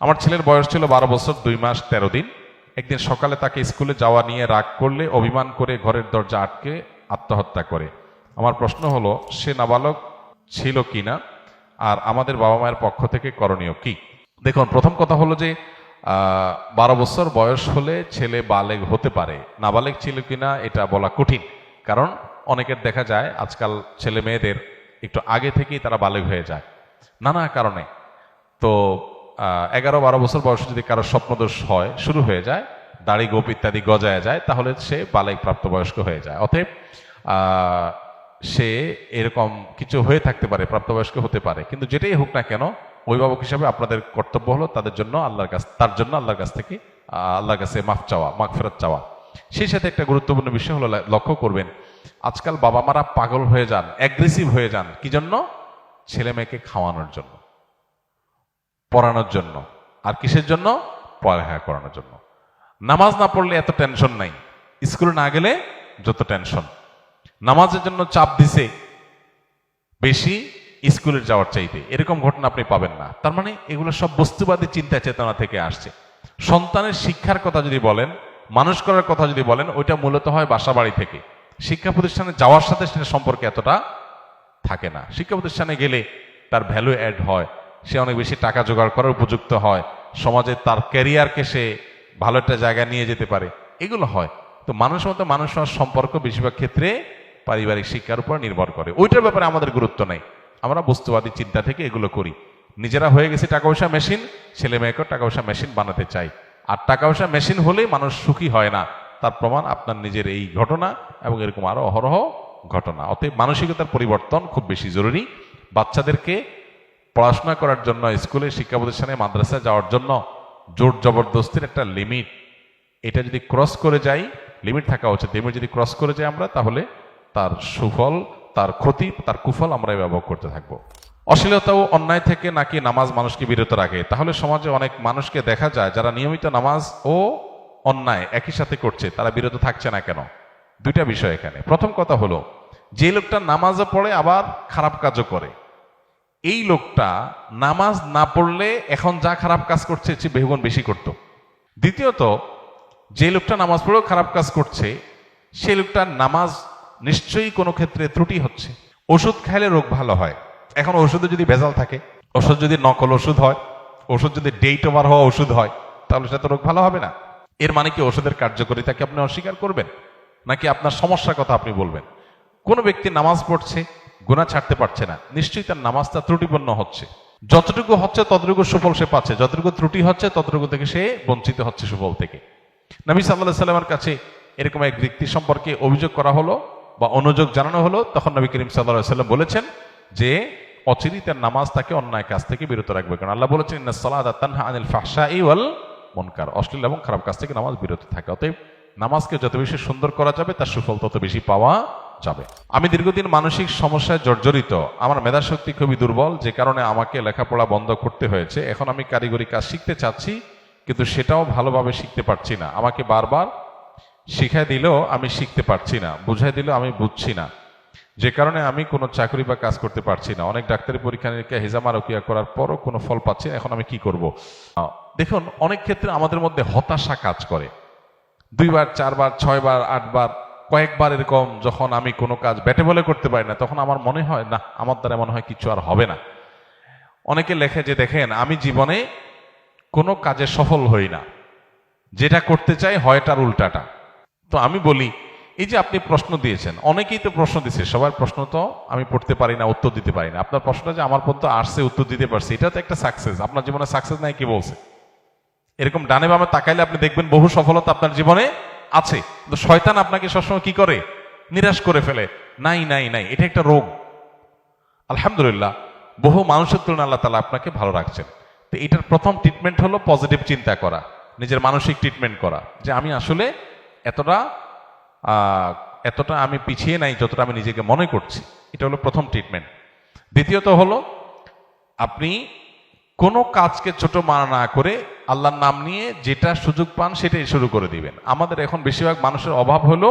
আমার ছেলের বয়স ছিল বারো বছর, দুই মাস, তেরো দিন। একদিন সকালে তাকে স্কুলে যাওয়া নিয়ে রাগ করলে অভিমান করে ঘরের দরজা আটকে আত্মহত্যা করে। আমার প্রশ্ন হলো, সে নাবালক ছিল কিনা আর আমাদের বাবা মায়ের পক্ষ থেকে করণীয় কি? দেখুন, প্রথম কথা হলো যে বারো বছর বয়স হলে ছেলে বালেগ হতে পারে। নাবালেগ ছিল কিনা এটা বলা কঠিন। কারণ অনেকের দেখা যায়, আজকাল ছেলে মেয়েদের একটু আগে থেকেই তারা বালেগ হয়ে যায়। নানা কারণে। তো এগারো বারো বছর বয়সে যদি কারও স্বপ্নদোষ হয়, শুরু হয়ে যায়, দাড়ি গোপ ইত্যাদি গজায় যায়, তাহলে সে বালেগ প্রাপ্তবয়স্ক হয়ে যায়। অতএব সে এরকম কিছু হয়ে থাকতে পারে, প্রাপ্তবয়স্ক হতে পারে। কিন্তু যেটাই হোক না কেন, অভিভাবক হিসাবে আপনাদের কর্তব্য হলো তাদের জন্য আল্লাহর কাছ, তার জন্য আল্লাহর কাছ থেকে আল্লাহর কাছে মাফ চাওয়া মাফ ফেরত চাওয়া। সেই সাথে একটা গুরুত্বপূর্ণ বিষয় হলো লক্ষ্য করবেন, আজকাল বাবা মারা পাগল হয়ে যান অ্যাগ্রেসিভ হয়ে যান। কি জন্য? ছেলে মেয়েকে খাওয়ানোর জন্য। পড়ানোর জন্য। আর কিসের জন্য? পড়ালেখা করানোর জন্য। নামাজ না পড়লে এত টেনশন নাই। স্কুলে না গেলে যত টেনশন নামাজের জন্য চাপ দিছে বেশি স্কুলে যাওয়ার চাইতে। এরকম ঘটনা আপনি পাবেন না। তার মানে এগুলো সব বস্তুবাদী চিন্তা চেতনা থেকে আসছে। সন্তানের শিক্ষার কথা যদি বলেন, মানুষ করার কথা যদি বলেন, ওইটা মূলত হয় বাসা বাড়ি থেকে। শিক্ষা প্রতিষ্ঠানে যাওয়ার সাথে সেটা সম্পর্কে এতটা থাকে না। শিক্ষা প্রতিষ্ঠানে গেলে তার ভ্যালু অ্যাড হয়। সে অনেক বেশি টাকা জোগাড় করার উপযুক্ত হয়। সমাজে তার ক্যারিয়ারকে সে ভালো একটা জায়গায় নিয়ে যেতে পারে। এগুলো হয়। তো মানুষ মতো মানুষ সম্পর্ক বেশিরভাগ ক্ষেত্রে পারিবারিক শিক্ষার উপর নির্ভর করে। ওইটার ব্যাপারে আমাদের গুরুত্ব নেই। আমরা বস্তুবাদী চিন্তা থেকে এগুলো করি। নিজেরা হয়ে গেছে টাকা পয়সা মেশিন, ছেলে মেয়েকেও টাকা পয়সা মেশিন বানাতে চাই। আর টাকা পয়সা মেশিন হলেই মানুষ সুখী হয় না। তার প্রমাণ আপনার নিজের এই ঘটনা এবং এরকম আরও অহরহ ঘটনা। অতএব মানসিকতার পরিবর্তন খুব বেশি জরুরি। বাচ্চাদেরকে পড়াশোনা করার জন্য, স্কুলে শিক্ষা প্রতিষ্ঠানে মাদ্রাসায় যাওয়ার জন্য জোর জবরদস্তির একটা লিমিট এটা যদি ক্রস করে যাই লিমিট থাকা উচিত। লিমিট যদি ক্রস করে যাই আমরা, তাহলে তার সুফল, তার ক্ষতি, তার কুফল আমরা ব্যবহার করতে থাকব। অশ্লীলতা ও অন্যায় থেকে নাকি নামাজ মানুষকে বিরত রাখে? তাহলে সমাজে অনেক মানুষকে দেখা যায় যারা নিয়মিত নামাজ ও অন্যায় একই সাথে করছে। তারা বিরত থাকছে না কেন? দুইটা বিষয় এখানে। প্রথম কথা হলো, যে লোকটা নামাজও পড়ে, আবার খারাপ কাজও করে। এই লোকটা নামাজ না পড়লে এখন যা খারাপ কাজ করছে, সে বহুগুণ বেশি করত। দ্বিতীয়ত, যে লোকটা নামাজ পড়েও খারাপ কাজ করছে, সে লোকটার নামাজ নিশ্চয়ই কোনো ক্ষেত্রে ত্রুটি হচ্ছে। ওষুধ খাইলে রোগ ভালো হয়। এখন ওষুধে যদি ভেজাল থাকে, ওষুধ যদি নকল ওষুধ হয়, ওষুধ যদি ডেট ওভার হওয়া ওষুধ হয়, তাহলে সেটা তো রোগ ভালো হবে না। এর মানে কি ওষুধের কার্যকারিতাকে আপনি অস্বীকার করবেন? নাকি আপনার সমস্যার কথা আপনি বলবেন? কোনো ব্যক্তি নামাজ পড়ছে গুণা ছাড়তে পারছে না। নিশ্চয়ই তার নামাজটা ত্রুটিপূর্ণ হচ্ছে। যতটুকু হচ্ছে, ততটুকু সুফল সে পাচ্ছে। যতটুকু ত্রুটি হচ্ছে, ততটুকু থেকে সে বঞ্চিত হচ্ছে সুফল থেকে। নবী সাল্লাহ সাল্লামের কাছে এরকম এক ব্যক্তি সম্পর্কে অভিযোগ করা হলো বা অনুযোগ জানানো হলো। তখন নবী করিম সাল্লাহ সাল্লাম বলেছেন যে অচিরি তার নামাজ তাকে অন্যায় কাজ থেকে বিরত রাখবে। কারণ আল্লাহ বলেছেন তানহা আনিল ফাহশাই ওয়াল মুনকার। অশ্লীল এবং খারাপ কাজ থেকে নামাজ বিরত থাকে। অতএব নামাজকে যত বেশি সুন্দর করা যাবে, তার সুফল তত বেশি পাওয়া যাবে। আমি দীর্ঘদিন মানসিক সমস্যায় জর্জরিত। আমার মেধাশক্তি খুবই দুর্বল, যে কারণে আমাকে লেখাপড়া বন্ধ করতে হয়েছে। এখন আমি কারিগরি কাজ শিখতে চাচ্ছি, কিন্তু সেটাও ভালোভাবে শিখতে পারছি না। আমাকে বারবার শিখাই দিলেও আমি শিখতে পারছি না বুঝাই দিলেও আমি বুঝছি না। যে কারণে আমি কোনো চাকরি বা কাজ করতে পারছি না। অনেক ডাক্তারি পরীক্ষা নিরীক্ষা, হেজামা রকিয়া করার পরও কোনো ফল পাচ্ছি না। এখন আমি কি করব? দেখুন, অনেক ক্ষেত্রে আমাদের মধ্যে হতাশা কাজ করে। দুইবার, চারবার, ছয়বার, আটবার কয়েকবার এরকম যখন আমি কোনো কাজ ব্যাটে বলে করতে পারি না, তখন আমার মনে হয়, না, আমার দ্বারা মনে হয় কিছু আর হবে না। অনেকে লেখে যে, দেখেন, আমি জীবনে কোনো কাজে সফল হই না। যেটা করতে চাই হয় তার উল্টাটা। তো আমি বলি, এই যে আপনি প্রশ্ন দিয়েছেন, অনেকেই তো প্রশ্ন দিচ্ছে সবার প্রশ্ন তো আমি পড়তে পারি না, উত্তর দিতে পারি না। আপনার প্রশ্নটা যে আমার পর্যন্ত আসছে, উত্তর দিতে পারছি, এটা তো একটা সাকসেস আপনার জীবনে সাকসেস নাই কি বলছে? এরকম ডানে বামে তাকাইলে আপনি দেখবেন বহু সফলতা আপনার জীবনে আছে। কিন্তু শয়তান আপনাকে সবসময় কি করে? নিরাশ করে ফেলে। নাই নাই নাই, এটা একটা রোগ। আলহামদুলিল্লাহ, বহু মানুষের তুলনায় আল্লাহ তালা আপনাকে ভালো রাখছেন। তো এটার প্রথম ট্রিটমেন্ট হলো পজিটিভ চিন্তা করা, নিজের মানসিক ট্রিটমেন্ট করা। যে আমি আসলে এতটা এতটা আমি পিছিয়ে নাই, যতটা আমি নিজেকে মনে করছি। এটা হলো প্রথম ট্রিটমেন্ট দ্বিতীয়ত হলো, আপনি কোনো কাজকে ছোট মানা না করে আল্লাহর নাম নিয়ে যেটা সুযোগ পান সেটাই শুরু করে দিবেন। আমাদের এখন বেশিরভাগ মানুষের অভাব হলো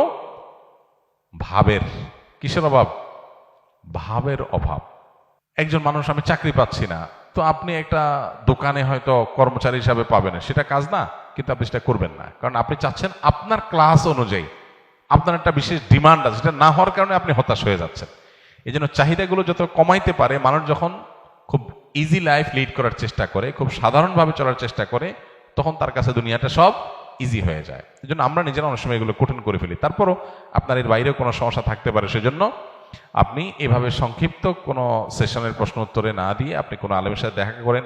ভাবের। কিসের অভাব? ভাবের অভাব। একজন মানুষ, আমি চাকরি পাচ্ছি না, তো আপনি একটা দোকানে হয়তো কর্মচারী হিসাবে পাবেন। সেটা কাজ না, কিন্তু আপনি সেটা করবেন না। কারণ আপনি চাচ্ছেন আপনার ক্লাস অনুযায়ী। আপনার একটা বিশেষ ডিমান্ড আছে, সেটা না হওয়ার কারণে আপনি হতাশ হয়ে যাচ্ছেন। এই জন্য চাহিদাগুলো যত কমাইতে পারে, মানুষ যখন খুব ইজি লাইফ লিড করার চেষ্টা করে, খুব সাধারণভাবে চলার চেষ্টা করে, তখন তার কাছে দুনিয়াটা সব ইজি হয়ে যায়। এই জন্য আমরা নিজেরা অনেক সময় এগুলো কঠিন করে ফেলি। তারপরও আপনার এর বাইরেও কোনো সমস্যা থাকতে পারে, সেজন্য আপনি এভাবে সংক্ষিপ্ত কোনো সেশনের প্রশ্ন উত্তরে না দিয়ে আপনি কোনো আলেমের সাথে দেখা করেন।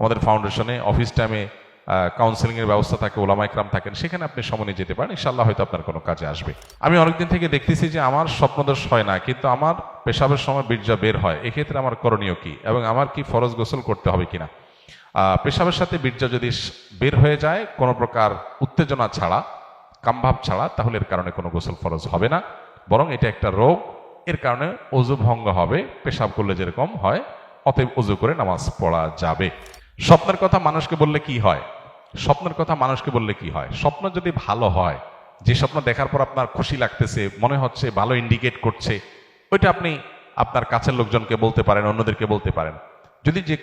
আমাদের ফাউন্ডেশনে অফিস টাইমে কাউন্সেলিং এর ব্যবস্থা থাকে ওলামা একরাম থাকেন, সেখানে আপনি সমনে যেতে পারেন ইনশাল্লাহ হয়তো আপনার কোনো কাজে আসবে। আমি অনেকদিন থেকে দেখতেছি যে আমার স্বপ্নদোষ হয় না, কিন্তু আমার পেশাবের সময় বীর্য বের হয়, এক্ষেত্রে আমার করণীয় কি এবং আমার কি ফরজ গোসল করতে হবে কিনা? পেশাবের সাথে বীর্য যদি বের হয়ে যায়, কোনো প্রকার উত্তেজনা ছাড়া, কামভাব ছাড়া, তাহলে এর কারণে কোনো গোসল ফরজ হবে না। বরং এটা একটা রোগ, এর কারণে অজু ভঙ্গ হবে, পেশাব করলে যেরকম হয়, অতএব অজু করে নামাজ পড়া যাবে। স্বপ্নের কথা মানুষকে বললে কি হয়? স্বপ্নের কথা মানুষকে বললে কি হয়? স্বপ্ন যদি ভালো হয়, যে স্বপ্ন দেখার পর আপনার খুশি লাগতেছে, মনে হচ্ছে ভালো ইন্ডিকেট করছে, ওইটা আপনি আপনার কাছের লোকজনকে বলতে পারেন, অন্যদেরকে বলতে পারেন। যদি যে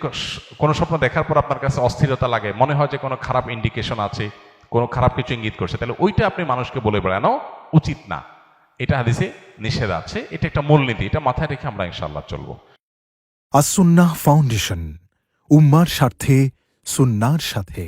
কোনো স্বপ্ন দেখার পর আপনার কাছে অস্থিরতা লাগে, মনে হয় যে কোনো খারাপ ইন্ডিকেশন আছে, কোনো খারাপ কিছু ইঙ্গিত করছে, তাহলে ওইটা আপনি মানুষকে বলে বেড়ানো উচিত না। এটা হাদিসে নিষেধ আছে, এটা একটা মূলনীতি, এটা মাথায় রেখে আমরা ইনশাল্লাহ চলবো। আসুন্নাহ ফাউন্ডেশন, উম্মার স্বার্থে, সুন্নার সাথে।